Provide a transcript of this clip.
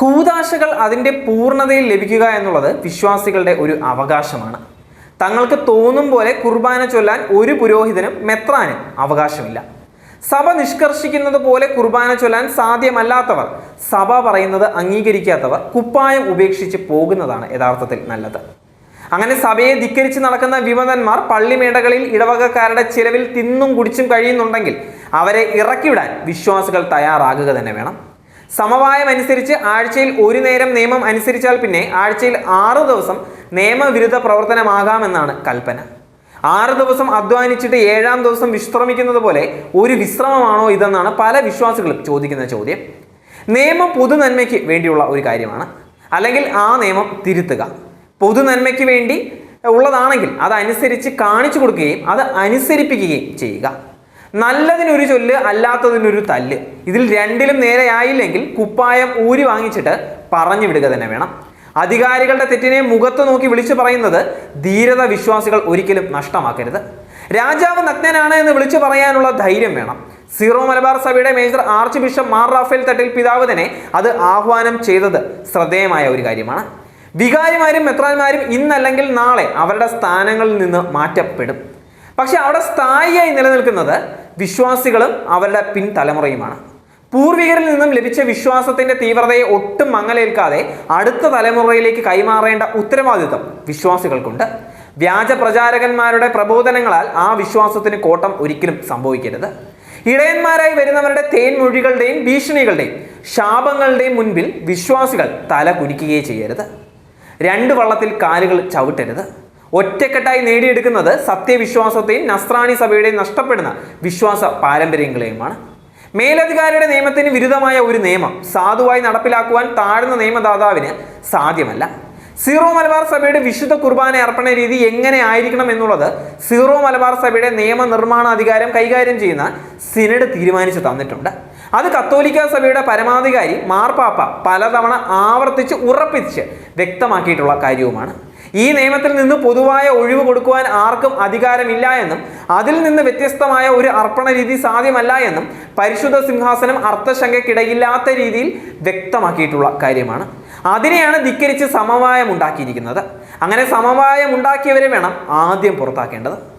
കൂതാശകൾ അതിന്റെ പൂർണതയിൽ ലഭിക്കുക എന്നുള്ളത് വിശ്വാസികളുടെ ഒരു അവകാശമാണ്. തങ്ങൾക്ക് തോന്നും പോലെ കുർബാന ചൊല്ലാൻ ഒരു പുരോഹിതനും മെത്രാനും അവകാശമില്ല. സഭ നിഷ്കർഷിക്കുന്നത് പോലെ കുർബാന ചൊല്ലാൻ സാധ്യമല്ലാത്തവർ സഭ പറയുന്നത് അംഗീകരിക്കാത്തവർ കുപ്പായം ഉപേക്ഷിച്ച് പോകുന്നതാണ് യഥാർത്ഥത്തിൽ നല്ലത്. അങ്ങനെ സഭയെ ധിക്കരിച്ച് നടക്കുന്ന വിമതന്മാർ പള്ളിമേടകളിൽ ഇടവകക്കാരുടെ ചിലവിൽ തിന്നും കുടിച്ചും കഴിയുന്നുണ്ടെങ്കിൽ അവരെ ഇറക്കിവിടാൻ വിശ്വാസികൾ തയ്യാറാകുക തന്നെ വേണം. സമവായം അനുസരിച്ച് ആഴ്ചയിൽ ഒരു നേരം നിയമം അനുസരിച്ചാൽ പിന്നെ ആഴ്ചയിൽ ആറ് ദിവസം നിയമവിരുദ്ധ പ്രവർത്തനമാകാമെന്നാണ് കൽപ്പന. ആറ് ദിവസം അധ്വാനിച്ചിട്ട് ഏഴാം ദിവസം വിശ്രമിക്കുന്നത് പോലെ ഒരു വിശ്രമമാണോ ഇതെന്നാണ് പല വിശ്വാസികളും ചോദിക്കുന്ന ചോദ്യം. നിയമം പൊതുനന്മയ്ക്ക് വേണ്ടിയുള്ള ഒരു കാര്യമാണ്. അല്ലെങ്കിൽ ആ നിയമം തിരുത്തുക. പൊതുനന്മയ്ക്ക് വേണ്ടി ഉള്ളതാണെങ്കിൽ അതനുസരിച്ച് കാണിച്ചു കൊടുക്കുകയും അത് അനുസരിപ്പിക്കുകയും ചെയ്യുക. നല്ലതിനൊരു ചൊല്ല് അല്ലാത്തതിനൊരു തല്ല്. ഇതിൽ രണ്ടിലും നേരെയായില്ലെങ്കിൽ കുപ്പായം ഊരി വാങ്ങിച്ചിട്ട് പറഞ്ഞു വിടുക തന്നെ വേണം. അധികാരികളുടെ തെറ്റിനെ മുഖത്ത് നോക്കി വിളിച്ചു പറയുന്നത് ധീരത വിശ്വാസികൾ ഒരിക്കലും നഷ്ടമാക്കരുത്. രാജാവ് നഗ്നനാണ് എന്ന് വിളിച്ചു പറയാനുള്ള ധൈര്യം വേണം. സീറോ മലബാർ സഭയുടെ major archbishop Mar Rafale Thattil പിതാവ് തന്നെ അത് ആഹ്വാനം ചെയ്തത് ശ്രദ്ധേയമായ ഒരു കാര്യമാണ്. വികാരിമാരും മെത്രാന്മാരും ഇന്നല്ലെങ്കിൽ നാളെ അവരുടെ സ്ഥാനങ്ങളിൽ നിന്ന് മാറ്റപ്പെടും. പക്ഷെ അവിടെ സ്ഥായിയായി നിലനിൽക്കുന്നത് വിശ്വാസികളും അവരുടെ പിൻതലമുറയുമാണ്. പൂർവികരിൽ നിന്നും ലഭിച്ച വിശ്വാസത്തിന്റെ തീവ്രതയെ ഒട്ടും മങ്ങലേൽക്കാതെ അടുത്ത തലമുറയിലേക്ക് കൈമാറേണ്ട ഉത്തരവാദിത്വം വിശ്വാസികൾക്കുണ്ട്. വ്യാജ പ്രചാരകന്മാരുടെ പ്രബോധനങ്ങളാൽ ആ വിശ്വാസത്തിന് കോട്ടം ഒരിക്കലും സംഭവിക്കരുത്. ഇടയന്മാരായി വരുന്നവരുടെ തേൻമൊഴികളുടെയും ഭീഷണികളുടെയും ശാപങ്ങളുടെയും മുൻപിൽ വിശ്വാസികൾ തല കുനിക്കുകയേ ചെയ്യരുത്. രണ്ട് വള്ളത്തിൽ കാലുകൾ ചവിട്ടരുത്. ഒറ്റക്കെട്ടായി നേടിയെടുക്കുന്നത് സത്യവിശ്വാസത്തെയും നസ്രാണി സഭയുടെയും നഷ്ടപ്പെടുന്ന വിശ്വാസ പാരമ്പര്യങ്ങളെയുമാണ്. മേലധികാരിയുടെ നിയമത്തിന് വിരുദ്ധമായ ഒരു നിയമം സാധുവായി നടപ്പിലാക്കുവാൻ താഴ്ന്ന നിയമദാതാവിന് സാധ്യമല്ല. സീറോ മലബാർ സഭയുടെ വിശുദ്ധ കുർബാന അർപ്പണ രീതി എങ്ങനെ ആയിരിക്കണം എന്നുള്ളത് സീറോ മലബാർ സഭയുടെ നിയമനിർമ്മാണാധികാരം കൈകാര്യം ചെയ്യുന്ന സിനഡ് തീരുമാനിച്ചു തന്നിട്ടുണ്ട്. അത് കത്തോലിക്ക സഭയുടെ പരമാധികാരി മാർപ്പാപ്പ പലതവണ ആവർത്തിച്ച് ഉറപ്പിച്ച് വ്യക്തമാക്കിയിട്ടുള്ള കാര്യവുമാണ്. ഈ നിയമത്തിൽ നിന്ന് പൊതുവായ ഒഴിവ് കൊടുക്കുവാൻ ആർക്കും അധികാരമില്ല എന്നും അതിൽ നിന്ന് വ്യത്യസ്തമായ ഒരു അർപ്പണ രീതി സാധ്യമല്ല എന്നും പരിശുദ്ധ സിംഹാസനം അർത്ഥശങ്കയ്ക്കിടയില്ലാത്ത രീതിയിൽ വ്യക്തമാക്കിയിട്ടുള്ള കാര്യമാണ്. അതിനെയാണ് ധിക്കരിച്ച് സമവായം ഉണ്ടാക്കിയിരിക്കുന്നത്. അങ്ങനെ സമവായം ഉണ്ടാക്കിയവരെ വേണം ആദ്യം പുറത്താക്കേണ്ടത്.